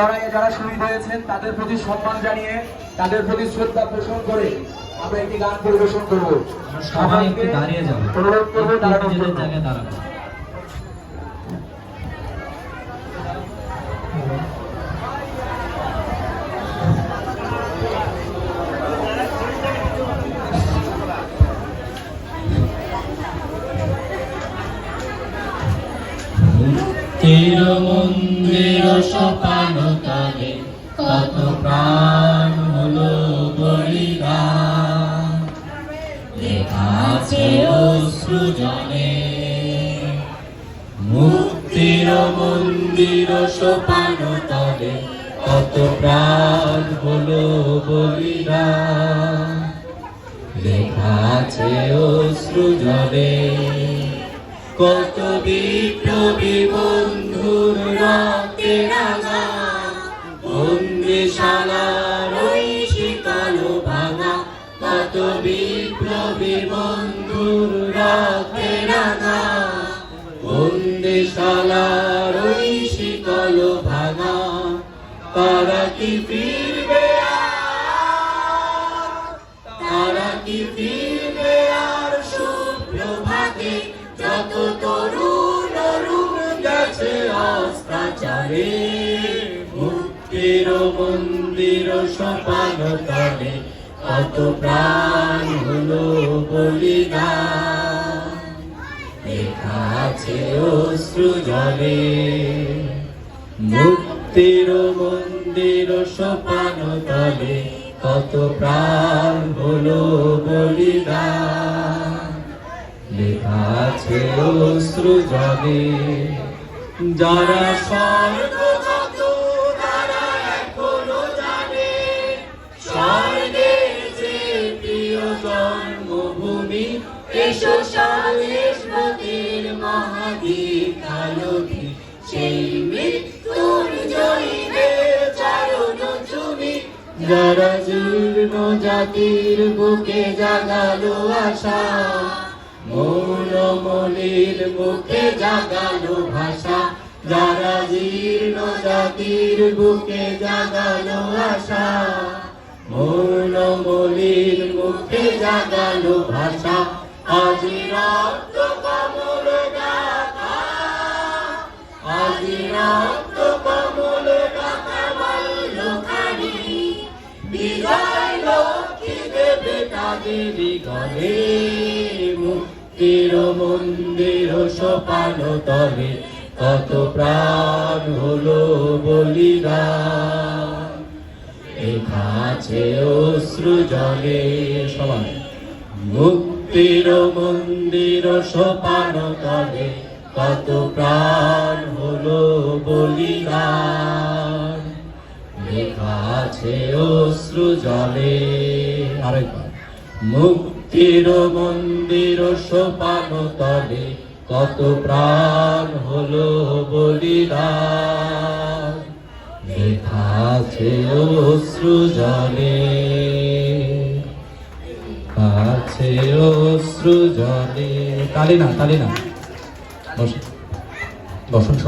লড়াইয়ে যারা শহীদ হয়েছেন তাদের প্রতি সম্মান জানিয়ে তাদের প্রতি শ্রদ্ধা পোষণ করে আমরা একটি গান পরিবেশন করব সবাই একটু দাঁড়িয়ে যাব অনুরোধ করব জন্য। জায়গায় দাঁড়াবো তীর মন্দির সোপান তলে কত প্রাণ হলো বলিদান লেখা আছে অশ্রু জলে। মুক্তির মন্দির সোপান তলে কত প্রাণ হলো বলিদান লেখা আছে অশ্রু জলে। কত বিপ্লবী বন্ধুর রক্তে রাঙা। বন্দিশালার ওই শীতল ভাঙা। কত বিপ্লবী বন্ধুর রক্তে রাঙা। বন্দিশালার ওই শীতল ভাঙা। তারা কি ফিরবে? তারা কি ফিরবে আর সুপ্রভাতে? যত তরুণ অরুণ গেছে অস্তাচারে মুক্তির মন্দির সোপান তলে কত প্রাণ হলো বলিদান লেখা আছে অশ্রু জলে মুক্তির মন্দির সোপান তলে কত প্রাণ হলো বলিদান আছে অশ্রু জলে। যারা প্রিয় জন্মভূমি, এসো আলোকি সেই মৃত্যুর জয়ীদের চরণ যারা জীর্ণ জাতির বুকে জাগালো আশা মৌন মলির বুকে জাগালো ভাষা, যারা জীর্ণ জাতির বুকে জাগালো আশা। মৌন মলির মুখে জাগালো ভাষা আজি রক্ত কমল গাথা আজি রক্ত কমল মল্লখানি বিজয় লক্ষ্মী দেবে তাদের গলে মুক্তির মন্দির সোপান তলে, কত প্রাণ হলো বলিদান। লেখা আছে অশ্রু জলে সবাই মুক্তির মন্দির সোপান তলে, কত প্রাণ হলো বলিদান। লেখা আছে অশ্রু জলে, আরেকবার মুক্তির মন্দির সোপান তলে কত প্রাণ হলো বলিদান। লেখা আছে অশ্রু জলে আছে অশ্রু জলে। তালি না তালি না। বসুন। বসুন।